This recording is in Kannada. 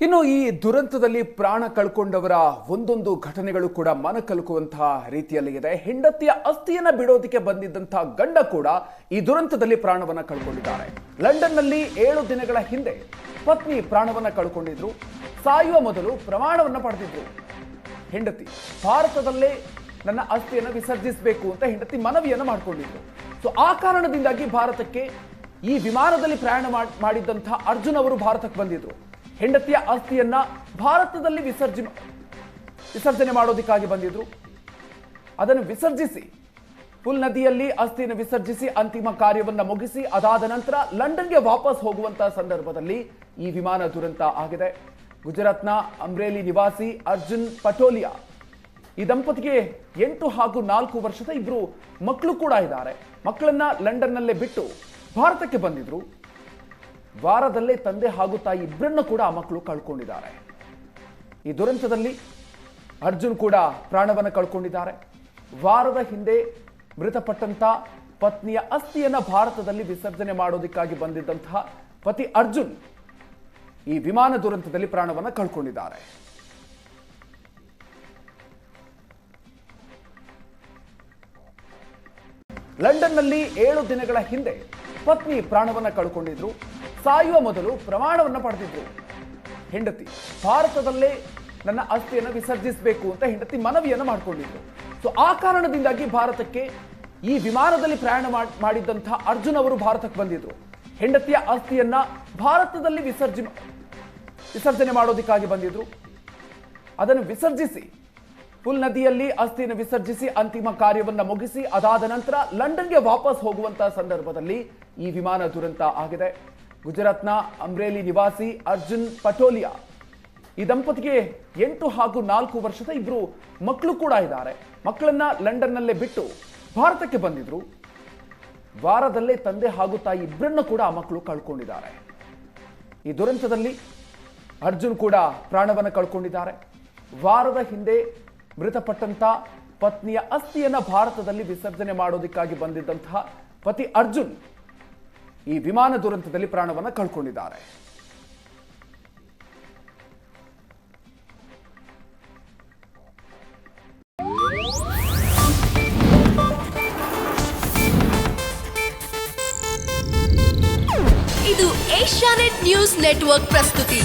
ಇನ್ನು ಈ ದುರಂತದಲ್ಲಿ ಪ್ರಾಣ ಕಳ್ಕೊಂಡವರ ಒಂದೊಂದು ಘಟನೆಗಳು ಕೂಡ ಮನ ಕಲಕುವಂತಹ ರೀತಿಯಲ್ಲಿ ಇದೆ. ಹೆಂಡತಿಯ ಅಸ್ಥಿಯನ್ನ ಬಿಡೋದಕ್ಕೆ ಬಂದಿದ್ದಂತಹ ಗಂಡ ಕೂಡ ಈ ದುರಂತದಲ್ಲಿ ಪ್ರಾಣವನ್ನ ಕಳ್ಕೊಂಡಿದ್ದಾರೆ. ಲಂಡನ್ನಲ್ಲಿ ಏಳು ದಿನಗಳ ಹಿಂದೆ ಪತ್ನಿ ಪ್ರಾಣವನ್ನ ಕಳ್ಕೊಂಡಿದ್ರು. ಸಾಯುವ ಮೊದಲು ಪ್ರಮಾಣವನ್ನ ಪಡೆದಿದ್ರು. ಹೆಂಡತಿ, ಭಾರತದಲ್ಲೇ ನನ್ನ ಅಸ್ಥಿಯನ್ನು ವಿಸರ್ಜಿಸಬೇಕು ಅಂತ ಹೆಂಡತಿ ಮನವಿಯನ್ನು ಮಾಡಿಕೊಂಡಿದ್ರು. ಸೊ ಆ ಕಾರಣದಿಂದಾಗಿ ಭಾರತಕ್ಕೆ ಈ ವಿಮಾನದಲ್ಲಿ ಪ್ರಯಾಣ ಮಾಡ್- ಮಾಡಿದ್ದಂತಹ ಅರ್ಜುನ್ ಅವರು ಭಾರತಕ್ಕೆ ಬಂದಿದ್ರು. ಹೆಂಡತಿಯ ಆಸ್ತಿಯನ್ನ ಭಾರತದಲ್ಲಿ ವಿಸರ್ಜನೆ ವಿಸರ್ಜನೆ ಮಾಡೋದಕ್ಕಾಗಿ ಬಂದಿದ್ರು. ಅದನ್ನು ವಿಸರ್ಜಿಸಿ, ಪುಲ್ ನದಿಯಲ್ಲಿ ಅಸ್ಥಿಯನ್ನು ವಿಸರ್ಜಿಸಿ ಅಂತಿಮ ಕಾರ್ಯವನ್ನ ಮುಗಿಸಿ, ಅದಾದ ನಂತರ ಲಂಡನ್ಗೆ ವಾಪಸ್ ಹೋಗುವಂತಹ ಸಂದರ್ಭದಲ್ಲಿ ಈ ವಿಮಾನ ದುರಂತ ಆಗಿದೆ. ಗುಜರಾತ್ನ ಅಮ್ರೇಲಿ ನಿವಾಸಿ ಅರ್ಜುನ್ ಪಟೋಲಿಯಾ ಈ ದಂಪತಿಗೆ ಎಂಟು ಹಾಗೂ ನಾಲ್ಕು ವರ್ಷದ ಇಬ್ಬರು ಮಕ್ಕಳು ಕೂಡ ಇದ್ದಾರೆ. ಮಕ್ಕಳನ್ನ ಲಂಡನ್ನಲ್ಲೇ ಬಿಟ್ಟು ಭಾರತಕ್ಕೆ ಬಂದಿದ್ರು. ವಾರದಲ್ಲೇ ತಂದೆ ಹಾಗೂ ತಾಯಿ ಇಬ್ಬರನ್ನು ಕೂಡ ಆ ಮಕ್ಕಳು ಕಳ್ಕೊಂಡಿದ್ದಾರೆ. ಈ ದುರಂತದಲ್ಲಿ ಅರ್ಜುನ್ ಕೂಡ ಪ್ರಾಣವನ್ನು ಕಳ್ಕೊಂಡಿದ್ದಾರೆ. ವಾರದ ಹಿಂದೆ ಮೃತಪಟ್ಟಂತ ಪತ್ನಿಯ ಅಸ್ಥಿಯನ್ನು ಭಾರತದಲ್ಲಿ ವಿಸರ್ಜನೆ ಮಾಡೋದಕ್ಕಾಗಿ ಬಂದಿದ್ದಂತಹ ಪತಿ ಅರ್ಜುನ್ ಈ ವಿಮಾನ ದುರಂತದಲ್ಲಿ ಪ್ರಾಣವನ್ನು ಕಳ್ಕೊಂಡಿದ್ದಾರೆ. ಲಂಡನ್ನಲ್ಲಿ ಏಳು ದಿನಗಳ ಹಿಂದೆ ಪತ್ನಿ ಪ್ರಾಣವನ್ನು ಕಳ್ಕೊಂಡಿದ್ರು. ಸಾಯುವ ಮೊದಲು ಪ್ರಮಾಣವನ್ನು ಪಡೆದಿದ್ರು. ಹೆಂಡತಿ. ಭಾರತದಲ್ಲೇ ನನ್ನ ಅಸ್ಥಿಯನ್ನು ವಿಸರ್ಜಿಸಬೇಕು ಅಂತ ಹೆಂಡತಿ ಮನವಿಯನ್ನು ಮಾಡಿಕೊಂಡಿದ್ರು. ಸೊ ಆ ಕಾರಣದಿಂದಾಗಿ ಭಾರತಕ್ಕೆ ಈ ವಿಮಾನದಲ್ಲಿ ಪ್ರಯಾಣ ಮಾಡ್- ಮಾಡಿದ್ದಂತಹ ಅರ್ಜುನ್ ಅವರು ಭಾರತಕ್ಕೆ ಬಂದಿದ್ರು. ಹೆಂಡತಿಯ ಆಸ್ತಿಯನ್ನ ಭಾರತದಲ್ಲಿ ವಿಸರ್ಜಿ ವಿಸರ್ಜನೆ ಮಾಡೋದಕ್ಕಾಗಿ ಬಂದಿದ್ರು. ಅದನ್ನು ವಿಸರ್ಜಿಸಿ, ಪುಲ್ ನದಿಯಲ್ಲಿ ಅಸ್ಥಿಯನ್ನು ವಿಸರ್ಜಿಸಿ ಅಂತಿಮ ಕಾರ್ಯವನ್ನ ಮುಗಿಸಿ, ಅದಾದ ನಂತರ ಲಂಡನ್ಗೆ ವಾಪಸ್ ಹೋಗುವಂತಹ ಸಂದರ್ಭದಲ್ಲಿ ಈ ವಿಮಾನ ದುರಂತ ಆಗಿದೆ. ಗುಜರಾತ್ನ ಅಮ್ರೇಲಿ ನಿವಾಸಿ ಅರ್ಜುನ್ ಪಟೋಲಿಯಾ. ಈ ದಂಪತಿಗೆ ಎಂಟು ಹಾಗೂ ನಾಲ್ಕು ವರ್ಷದ ಇಬ್ಬರು ಮಕ್ಕಳು ಕೂಡ ಇದ್ದಾರೆ. ಮಕ್ಕಳನ್ನ ಲಂಡನ್ನಲ್ಲೇ ಬಿಟ್ಟು ಭಾರತಕ್ಕೆ ಬಂದಿದ್ರು. ವಾರದಲ್ಲೇ ತಂದೆ ಹಾಗೂ ತಾಯಿ ಇಬ್ಬರನ್ನ ಕೂಡ ಆ ಮಕ್ಕಳು ಕಳ್ಕೊಂಡಿದ್ದಾರೆ. ಈ ದುರಂತದಲ್ಲಿ ಅರ್ಜುನ್ ಕೂಡ ಪ್ರಾಣವನ್ನು ಕಳ್ಕೊಂಡಿದ್ದಾರೆ. ವಾರದ ಹಿಂದೆ ಮೃತಪಟ್ಟಂತ ಪತ್ನಿಯ ಅಸ್ಥಿಯನ್ನು ಭಾರತದಲ್ಲಿ ವಿಸರ್ಜನೆ ಮಾಡೋದಕ್ಕಾಗಿ ಬಂದಿದ್ದಂತಹ ಪತಿ ಅರ್ಜುನ್ ಈ ವಿಮಾನ ದುರಂತದಲ್ಲಿ ಪ್ರಾಣವನ್ನು ಕಳ್ಕೊಂಡಿದ್ದಾರೆ. ಇದು ಏಷ್ಯಾನೆಟ್ ನ್ಯೂಸ್ ನೆಟ್ವರ್ಕ್ ಪ್ರಸ್ತುತಿ.